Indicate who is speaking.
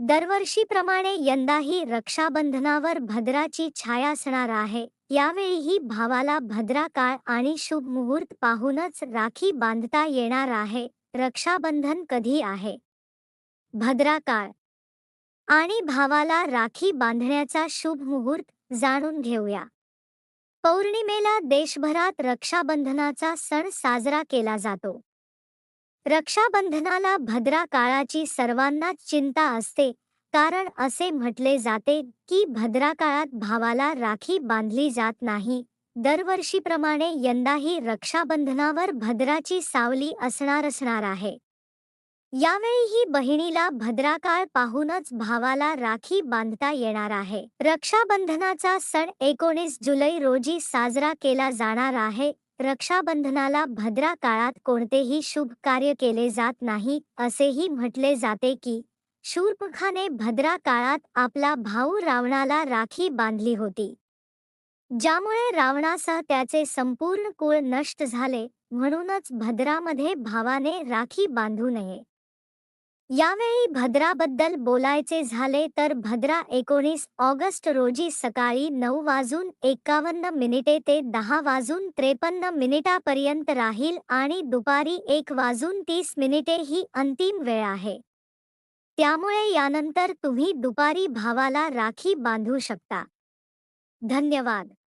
Speaker 1: दरवर्षीप्रमाणे यंदाही रक्षाबंधनावर भद्राची छाया असणार आहे. यावेळीही भावाला भद्रा काळ आणि शुभ मुहूर्त पाहूनच राखी बांधता येणार आहे. रक्षाबंधन कधी आहे? भद्रा काळ. आणि भावाला राखी बांधण्याचा शुभ मुहूर्त जाणून घेऊया. पौर्णिमेला देशभरात रक्षाबंधनाचा सण साजरा केला जातो. रक्षाबंधनाला भद्रा काळाची सर्वांनाच चिंता असते कारण असे म्हटले जाते की भद्रा काळात भावाला राखी बांधली जात नाही. दरवर्षीप्रमाणे यंदाही रक्षाबंधनावर भद्राची सावली असणार असणार आहे. यावेळीही बहिणीला भद्राकाळ पाहूनच भावाला राखी बांधता येणार आहे. रक्षाबंधनाचा सण एकोणीस जुलै रोजी साजरा केला जाणार आहे. रक्षाबंधनाला भद्रा काळात कोणतेही शुभ कार्य केले जात नाही असेही म्हटले जाते की शूर्पखाने भद्रा काळात आपला भाऊ रावणाला राखी बांधली होती. ज्यामुळे रावणासह त्याचे संपूर्ण कुळ नष्ट झाले म्हणूनच भद्रामध्ये भावाने राखी बांधू नये. यावेळी भद्राबद्दल बोलायचे झाले तर भद्रा एकोणीस ऑगस्ट रोजी सकाळी नऊ वाजून एकावन्न मिनिटे ते दहा वाजून त्रेपन्न मिनिटापर्यंत राहील आणि दुपारी एक वाजून तीस मिनिटे ही अंतिम वेळ आहे. त्यामुळे यानंतर तुम्ही दुपारी भावाला राखी बांधू शकता. धन्यवाद.